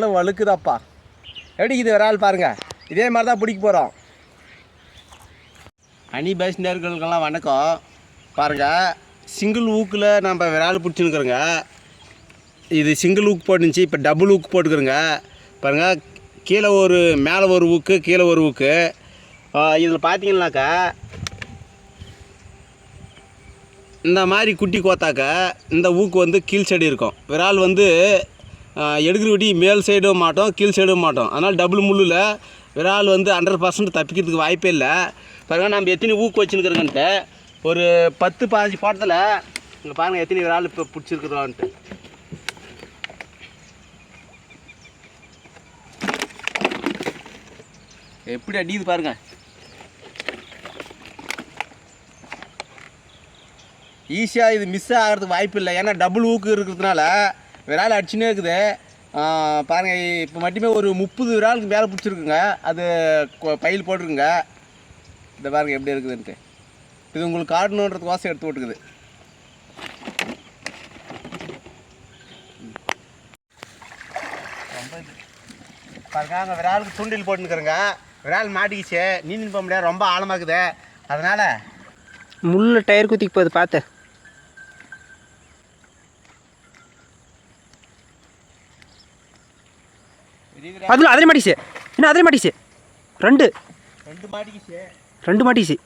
நல்ல வழுக்குதாப்பா. எப்படி இது விரால் பாருங்க. இதே மாதிரி தான் பிடிக்க போகிறோம் அணி பேசினர்களுக்கெல்லாம் வணக்கம். பாருங்க சிங்கிள் ஊக்கில் நம்ம விரால் பிடிச்சிருக்குறோங்க இது சிங்கிள் ஊக்கு போட்டுச்சு இப்போ டபுள் ஊக்கு போட்டுக்கிறோங்க. பாருங்க கீழே ஒரு மேலே ஒரு ஊக்கு கீழே ஒரு ஊக்கு இதில் பார்த்தீங்கன்னாக்கா இந்த மாதிரி குட்டி கோத்தாக்க இந்த ஊக்கு வந்து கீழ் செடி இருக்கும். விரால் வந்து எடுக்கிற விடி மேல் சைடும் மாட்டோம் கீழ் சைடும் மாட்டோம். அதனால் டபுள் முள்ளில் விரால் வந்து ஹண்ட்ரட் பர்சன்ட் தப்பிக்கிறதுக்கு வாய்ப்பே இல்லை. பாருங்க நம்ம எத்தனை ஊக்கு வச்சுருக்குறோங்கன்ட்டு ஒரு பத்து பாஞ்சு போட்டத்தில் இங்கே பாருங்கள் எத்தனை விரால் இப்போ பிடிச்சிருக்குறோன்ட்டு. எப்படி அடிக்குது பாருங்கள் ஈஸியாக இது மிஸ் ஆகிறதுக்கு வாய்ப்பு இல்லை. ஏன்னா டபுள் ஊக்கு இருக்கிறதுனால விரால் அடிச்சுனே இருக்குது. ஆ, பாருங்க இப்போ மட்டுமே ஒரு முப்பது விராலுக்கு மேலே பிடிச்சிருக்குங்க. அது கொ- பையில் போட்டிருக்குங்க. இந்த பாருங்க எப்படி இருக்குதுன்ட்டு. இது உங்களுக்கு காட்டணுன்றதுக்கோசம் எடுத்து விட்டுக்குது பாருங்க அங்கே விராலுக்கு தூண்டில் போட்டுருக்குறேங்க விரால் மாட்டிக்கிச்சு. நீந்தின் போக முடியாது. ரொம்ப ஆழமாக்குது அதனால் முள்ளு டயர் குத்திக்கு போகுது பார்த்து. அதில் அதில் மாட்டிச்சு இன்னும் அதில் மாட்டிச்சு ரெண்டு. ரெண்டு மாட்டிக்கிச்சு. ரெண்டு மாட்டிச்சு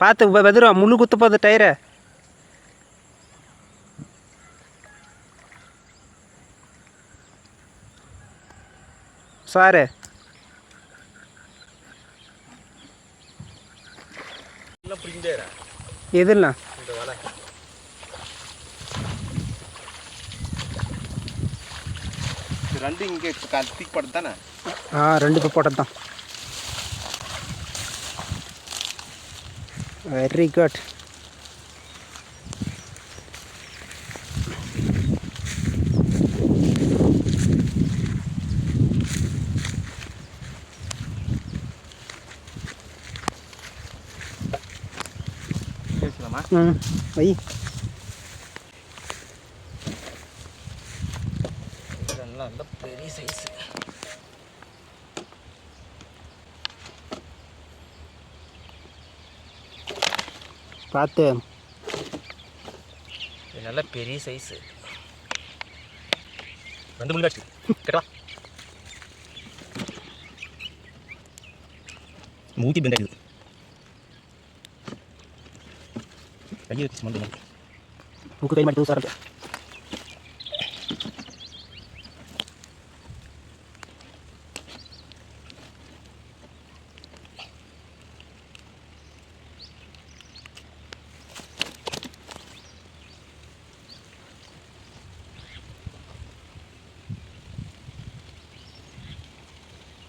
பார்த்து வெதுரும் முள்ளு குத்த போகுது டயரை. சாரு. எதுலாம் இந்த வலை இது ரெண்டு இங்கே தூக்கி போட்டு தானே ஆ ரெண்டு இப்போ போட்டது தான் வெரி குட் பேசலாமா நல்ல பெரிய சைஸ் பார்த்து. இது நல்ல பெரிய சைஸ் ரெண்டு மணி காட்சி. கேட்டா மூத்தி பெண்டாக்குது கையை வச்சு மண்டை மூக்கு கை மாட்டி சார்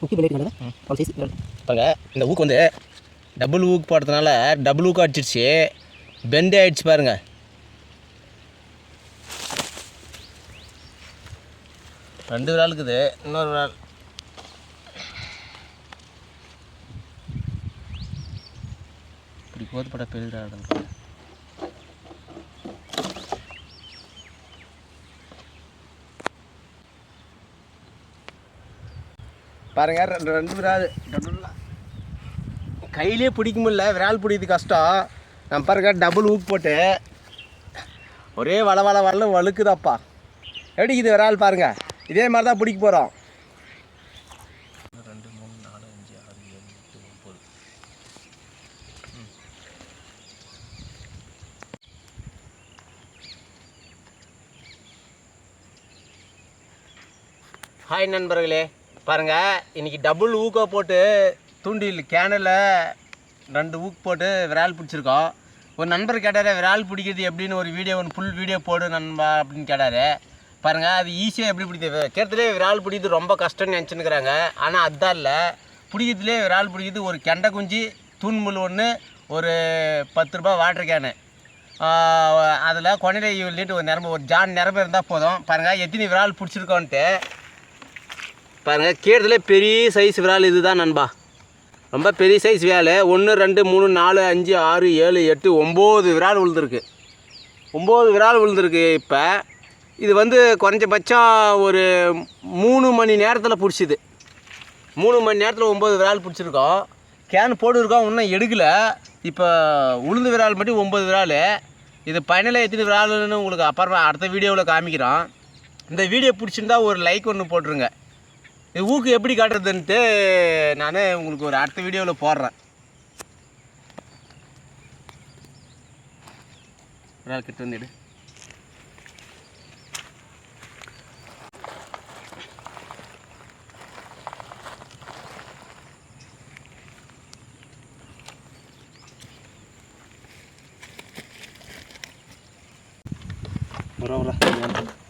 முக்கி விளையாட்டு ஒரு சைஸ் பாருங்க இந்த ஊக்கு வந்து டபுள் ஊக்கு போடுறதுனால டபுள் ஊக்கு அடிச்சிடுச்சு பெண்டே ஆயிடுச்சு பாருங்க. ரெண்டு விரால் இருக்குது இன்னொரு விரால். இப்படி போதுப்பட பெரிய பாருங்க ரெண்டு ரெண்டு விரால் கையிலே பிடிக்க முடியல விரால் பிடிக்கிறது கஷ்டம். நம்ம பாருங்க டபுள் ஊக்கு போட்டு ஒரே வள வள வள வழுக்குதாப்பா. எப்படி இது விரால் பாருங்க? இதே மாதிரி தான் பிடிக்க போகிறோம் ரெண்டு மூணு நாலு அஞ்சு ஆறு ஏழு எட்டு ஒம்பது ஹாய் நண்பர்களே. பாருங்க இன்னைக்கு டபுள் ஊக்கோ போட்டு தூண்டில் கேனில் ரெண்டு ஊக் போட்டு விரால் பிடிச்சிருக்கோம். ஒரு நண்பர் கேட்டார் விரால் பிடிக்கிறது எப்படின்னு ஒரு வீடியோ ஒன்று ஃபுல் வீடியோ போடு நண்பா அப்படின்னு கேட்டார். பாருங்க அது ஈஸியாக எப்படி பிடிக்கிறது? கேட்டதுலே விரால் பிடிக்கிறது ரொம்ப கஷ்டம்னு நினச்சினுக்கிறாங்க ஆனால் அதுதான் இல்லை. பிடிக்கிறதுலே விரால் பிடிக்கிறது ஒரு கெண்டை குஞ்சு தூண்முள் ஒன்று ஒரு பத்து ரூபாய் வாட்டர் கேனு அதில் கொனையில் லிட்டு ஒரு நிரம்ப ஒரு ஜான் நிரம்ப இருந்தால் போதும். பாருங்கள் எத்தனை விரால் பிடிச்சிருக்கோன்ட்டு. பாருங்கள் கேட்டதுல பெரிய சைஸ் விரால் இதுதான் நண்பா. ரொம்ப பெரிய சைஸ் விரால். ஒன்று ரெண்டு மூணு நாலு அஞ்சு ஆறு ஏழு எட்டு ஒம்பது விரால் விழுந்துருக்கு. ஒம்பது விரால் விழுந்துருக்கு இப்போ. இது வந்து குறைஞ்சபட்சம் ஒரு மூணு மணி நேரத்தில் பிடிச்சிது. மூணு மணி நேரத்தில் ஒம்பது விரால் பிடிச்சிருக்கோம். கேன் போட்டுருக்கோம் இன்னும் எடுக்கலை. இப்போ உளுந்து விரால் மட்டும் ஒம்பது விரால். இது பயனில் எத்தனை விராலுன்னு உங்களுக்கு அப்புறமா அடுத்த வீடியோவில் காமிக்கிறோம். இந்த வீடியோ பிடிச்சிருந்தா ஒரு லைக் ஒன்று போட்டுருங்க. ஊக்கு எப்படி காட்டுறதுன்ட்டு நான் உங்களுக்கு ஒரு அடுத்த வீடியோவில் போடுறேன். விரால் கிட்ட வந்துடு வர வர.